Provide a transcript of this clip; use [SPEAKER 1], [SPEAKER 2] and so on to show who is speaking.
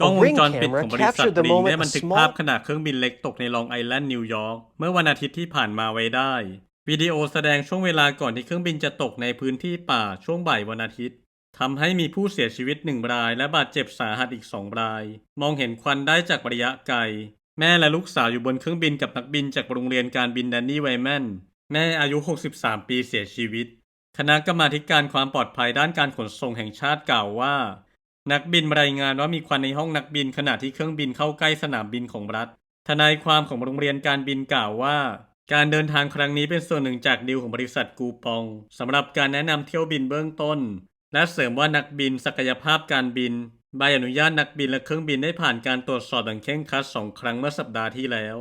[SPEAKER 1] กล้อง
[SPEAKER 2] A
[SPEAKER 1] วง
[SPEAKER 2] ring
[SPEAKER 1] จรปิดของ
[SPEAKER 2] camera
[SPEAKER 1] บริษัท
[SPEAKER 2] captured the
[SPEAKER 1] บริงได้
[SPEAKER 2] moment
[SPEAKER 1] บั
[SPEAKER 2] a
[SPEAKER 1] นทึกภาพ
[SPEAKER 2] small
[SPEAKER 1] ขณะเครื่องบินเล็กตกในลองไอแลนด์นิวยอร์กเมื่อวันอาทิตย์ที่ผ่านมาไว้ได้ วิดีโอแสดงช่วงเวลาก่อนที่เครื่องบินจะตกในพื้นที่ป่าช่วงบ่ายวันอาทิตย์ทำให้มีผู้เสียชีวิตหนึ่งรายและบาดเจ็บสาหัสอีกสองราย มองเห็นควันได้จากระยะไกล แม่และลูกสาวอยู่บนเครื่องบินกับนักบินจากโรงเรียนการบินแดนนี่ไวแมนแม่อายุ 63 ปีเสียชีวิต คณะกรรมาธิการความปลอดภัยด้านการขนส่งแห่งชาติกล่าวว่า นักบินรายงานว่ามีควันในห้องนักบินขณะที่เครื่องบินเข้าใกล้สนามบินของรัฐ ทนายความของโรงเรียนการบินกล่าวว่า การเดินทางครั้งนี้เป็นส่วนหนึ่งจากดีลของบริษัทกูปองสำหรับการแนะนำเที่ยวบินเบื้องต้น และเสริมว่านักบินศักยภาพการบินใบอนุญาตนักบินและเครื่องบินได้ผ่านการตรวจสอบอย่างเคร่งครัดสองครั้งเมื่อสัปดาห์ที่แล้ว